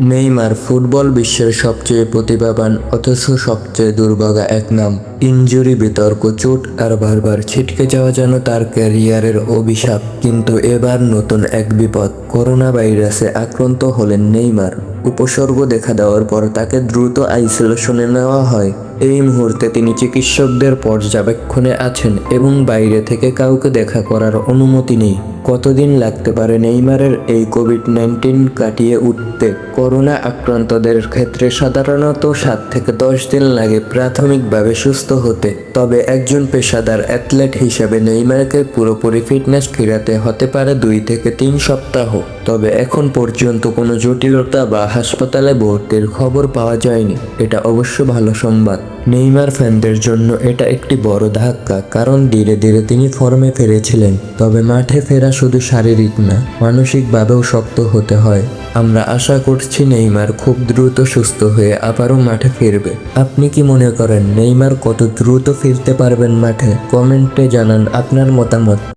Neymar football বিশ্বের সবচেয়ে প্রতিভাবান অথচ সবচেয়ে দুর্ভাগা এক নাম। ইনজুরি, বিতর্ক, চোট আর বারবার ছিটকে যাওয়া যেন তার ক্যারিয়ারের অভিশাপ। কিন্তু এবার নতুন এক বিপদ। করোনা ভাইরাসে আক্রান্ত হলেন নেইমার। উপসর্গ দেখা দেওয়ার পর তাকে দ্রুত আইসোলেশনে নেওয়া হয়। এই মুহূর্তে তিনি চিকিৎসকদের পর্যবেক্ষণে আছেন এবং বাইরে থেকে কাউকে দেখা করার অনুমতি নেই। কতদিন লাগতে পারে নেইমারের এই কোভিড নাইন্টিন কাটিয়ে উঠতে? করোনা আক্রান্তদের ক্ষেত্রে সাধারণত সাত থেকে দশ দিন লাগে প্রাথমিকভাবে সুস্থ হতে, তবে একজন পেশাদার অ্যাথলেট হিসেবে নেইমারকে পুরোপুরি ফিটনেস ফিরাতে হতে পারে দুই থেকে তিন সপ্তাহ। তবে এখন পর্যন্ত কোনো জটিলতা বা হাসপাতালে ভর্তির খবর পাওয়া যায়নি। এটা অবশ্য ভালো সংবাদ। নেইমার ফ্যানদের জন্য এটা একটি বড় ধাক্কা, কারণ ধীরে ধীরে তিনি ফর্মে ফিরেছিলেন, তবে মাঠে ফেরা শুধু শারীরিক না, মানসিকভাবেও শক্ত হতে হয়। আমরা আশা করছি নেইমার খুব দ্রুত সুস্থ হয়ে আবারও মাঠে ফিরবে। আপনি কি মনে করেন, নেইমার কত দ্রুত ফিরতে পারবেন মাঠে? কমেন্টে জানান আপনার মতামত।